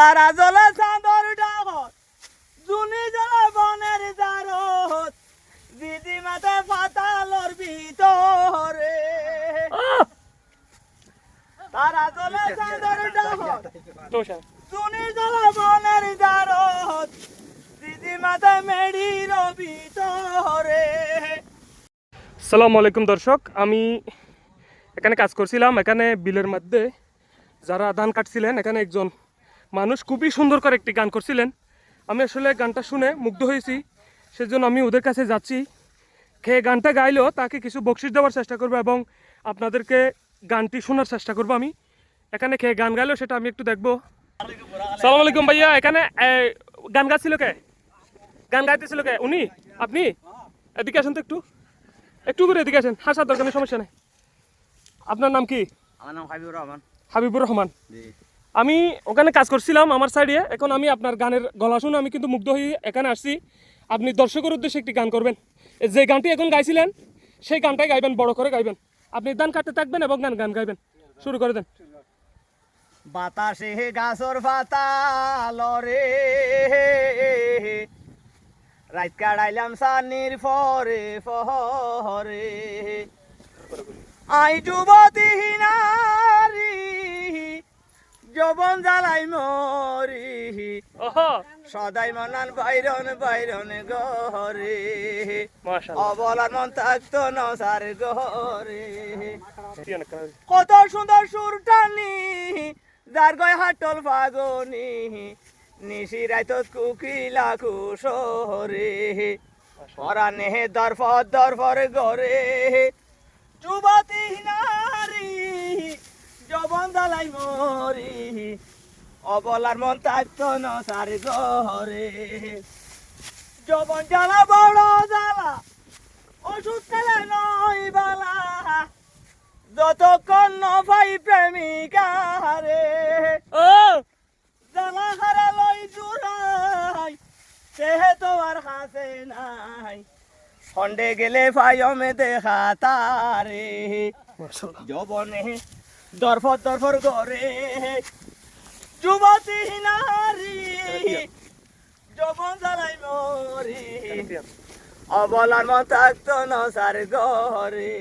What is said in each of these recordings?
তারা জলে চাঁদর ডাকত জুনি জলে বনের জারত দিদি মাতে পাতালর ভিতরে। তারা জলে চাঁদর ডাকত জুনি জলে বনের জারত দিদি মাতে মেডির ভিতরে। সালামু আলাইকুম দর্শক, আমি এখানে কাজ করছিলাম, এখানে বিলের মধ্যে যারা ধান কাটছিলেন, এখানে একজন মানুষ খুবই সুন্দর করে একটি গান করছিলেন। আমি আসলে গানটা শুনে মুগ্ধ হয়েছি। সেজন্য আমি ওদের কাছে যাচ্ছি। খেয়ে গানটা গাইলেও তাকে কিছু বকশিস দেওয়ার চেষ্টা করব এবং আপনাদেরকে গানটি শোনার চেষ্টা করব আমি। এখানে খেয়ে গান গাইলেও সেটা আমি একটু দেখব। সালাম আলাইকুম ভাইয়া এখানে গান গাচ্ছিল কে? গান গাইতেছিল কে? উনি? আপনি? এদিকে আসুন তো একটু। একটু করে এদিকে আসেন। হাসার দরকার নেই সমস্যা নেই। আপনার নাম কি? আমার নাম হাবিবুর রহমান। হাবিবুর রহমান। আমি ওখানে কাজ করছিলাম আমার সাইডে এখন আমি আপনার গানের গলা শুনে আমি কিন্তু মুগ্ধ হয়ে এখানে আসছি। আপনি দর্শকের উদ্দেশ্যে একটি গান করবেন। যে গানটি এখন গাইছিলেন, সেই গানটাই গাইবেন, বড় করে গাইবেন। আপনি দান কাটতে থাকবেন এবং গান গান গাইবেন। শুরু করে দেন। বাতাসে গাছর পাতা লরে রাত সানির ফরে ফরে আই যুবতী নারী যবন জ্বালাই মরি। সদাই মনান বাইরন বাইরন গরে অবলার মন থাকতো নসার গরে। কত সুন্দর সুর টানি যার গয় হাটল ফাগনি। নিশি রাইত কুকিলা কুশরে ওরা নেহে দরফর দরফর গরে। নারী জবন দালাই মরি অবলার মন থাকতো নসার গরে জবন জ্বালা বড় জ্বালা ওষুধ খেলে নয় বালা। যতক্ষণ ন ভাই প্রেমিকা রে ও! জ্বালা হারা লই জুড়াই সেহে তো আর হাসে নাই। সন্ডে গেলে ফাইমে দেখা তারে যবনে দরফর দরফর করে। যুবতী নারী যবন জ্বালাই মরি। অবলার মত থাকতো নসার ঘরে।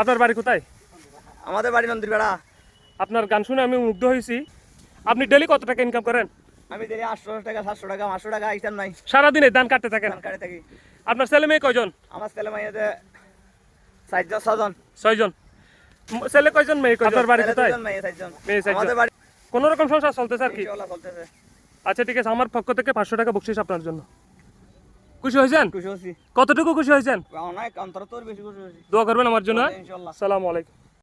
আপনার বাড়ি কোথায়? আমাদের বাড়ি নন্দীর বেড়া আপনার গান শুনে আমি মুগ্ধ হয়েছি। আপনি ডেলি কত টাকা ইনকাম করেন? আমি দেখি আটশো টাকা সাতশো টাকা পাঁচশো টাকা হিসাব নাই। সারাদিনে ধান কাটতে থাকেন? ধান কাটে থাকি। আপনার ছেলে মেয়ে কয়জন? আমার ছেলে মাইয়াতে চারজন ছজন ছয়জন। ছেলে কয়জন মেয়ে কয়জন? আপনার বাড়ি কোথায় মেয়ে চারজন মেয়ে চারজন। কোন রকম সংসার চলতেছে আর কি? চলতেছে। আচ্ছা ঠিক আছে আমার পক্ষ থেকে পাঁচশো টাকা বকশিস আপনার জন্য। খুশি হয়েছেন? খুশি কতটুকু খুশি হয়েছেন? অনেক অন্তর তোর বেশি খুশি হচ্ছি দোয়া করবেন আমার জন্য সালামালাইকুম সালাম আলাইকুম।